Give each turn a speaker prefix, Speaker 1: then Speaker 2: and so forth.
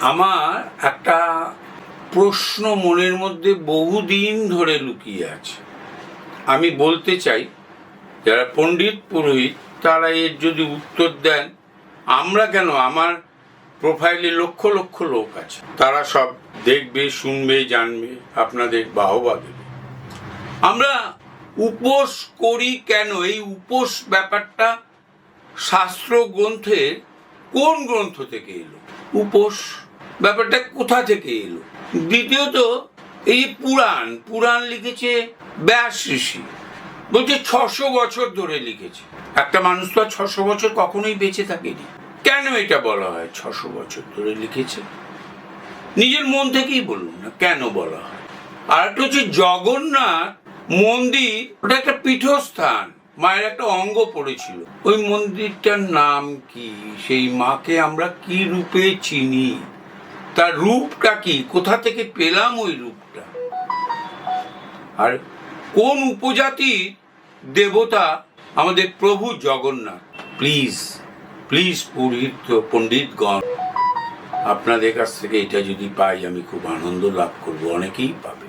Speaker 1: আমার একটা প্রশ্ন মনের মধ্যে বহুদিন ধরে লুকিয়ে আছে। আমি বলতে চাই, যারা পণ্ডিত পুরোহিত, তারা এর যদি উত্তর দেন, আমরা কেন আমার প্রোফাইলে লক্ষ লক্ষ লোক আছে? তারা সব দেখবে, শুনবে, জানবে, আপনাদের বাহবা দেবে। আমরা উপোস করি কেন? এই উপোস ব্যাপারটা শাস্ত্র গ্রন্থের কোন গ্রন্থ থেকে এলো? উপোস ব্যাপারটা কোথা থেকে এলো? দ্বিতীয়ত, এই পুরাণ পুরাণ লিখেছে ব্যাস ঋষি। বলছে ছশো বছর ধরে লিখেছে। একটা মানুষ তো আর ছশো বছর কখনোই বেঁচে থাকেনি। কেন এটা বলা হয় ছশো বছর ধরে লিখেছে? নিজের মন থেকেই বলুন না, কেন বলা হয়? আর একটা হচ্ছে জগন্নাথ মন্দির, ওটা একটা পীঠস্থান, মায়ের একটা অঙ্গ পড়েছিল। ওই মন্দিরটার নাম কি? সেই মাকে আমরা কি রূপে চিনি? তার রূপটা কি? কোথা থেকে পেলাম ওই রূপটা? আর কোন উপজাতির দেবতা আমাদের প্রভু জগন্নাথ? প্লিজ প্লিজ পুরোহিত পণ্ডিতগণ, আপনাদের কাছ থেকে এটা যদি পাই, আমি খুব আনন্দ লাভ করব, অনেকেই পাবে।